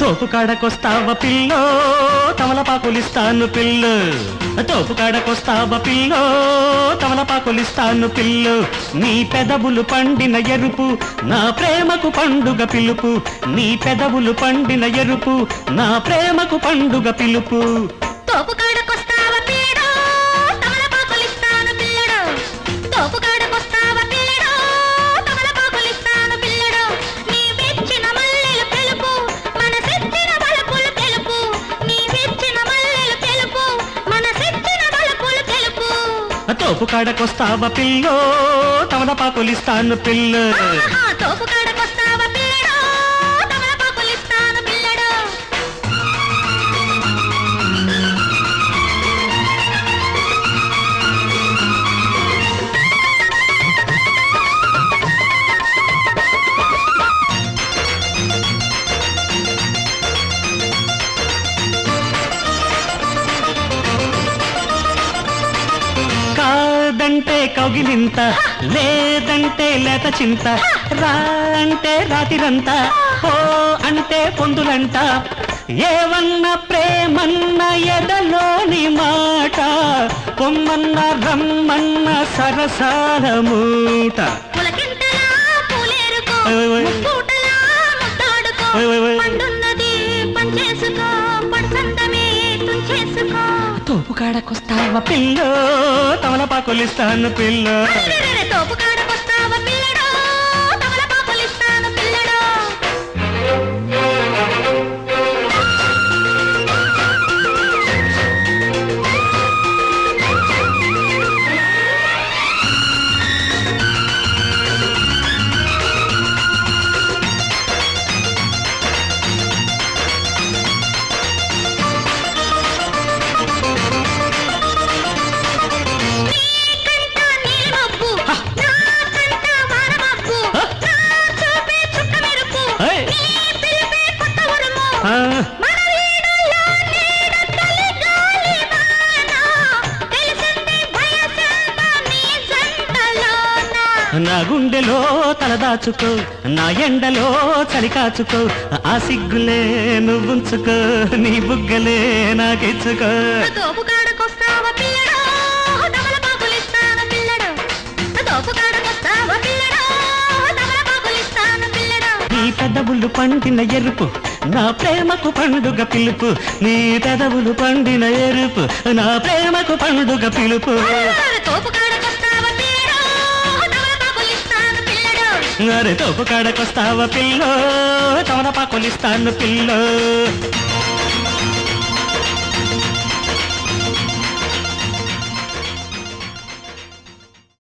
తోపు కాడకొస్తావ పిల్లో? తమలపాకులిస్తాను పిల్లు. తోపు కాడకొస్తావ పిల్లో? తమలపాకులిస్తాను పిల్లు. నీ పెదవులు పండిన ఎరుపు నా ప్రేమకు పండుగ పిలుపు. నీ పెదవులు పండిన ఎరుపు నా ప్రేమకు పండుగ పిలుపు. తోపు తోపు కాడకొస్తావా పిల్లో. తమలపాకులిస్తాను పిల్లు కాదంటే కౌగిలింత లేదంటే లేత చింత రా అంటే రాతిరంత ఓ అంటే పొందులంట. ఏవన్న ప్రేమన్న ఎదలోని మాట పొమ్మన్న రమ్మన్న సరసాల మూట. పులకింతలా పూలేరుకో కాడకొస్తావ పిల్లో? తమలపాకులిస్తాను పిల్లో. నా గుండెలో తలదాచుకో నా ఎండలో చలి కాచుకో ఆ సిగ్గులే నువ్వుంచుకో నీ బుగ్గలే నాకిచ్చుకో. నీ పెదవులు పండిన ఎరుపు నా ప్రేమకు పండుగ పిలుపు నీ పెదవులు పండిన ఎరుపు నా ప్రేమకు పండుగ పిలుపు. అరే తోపు కాడకొస్తావా పిల్లో తమలపాకులిస్తాను పిల్లో.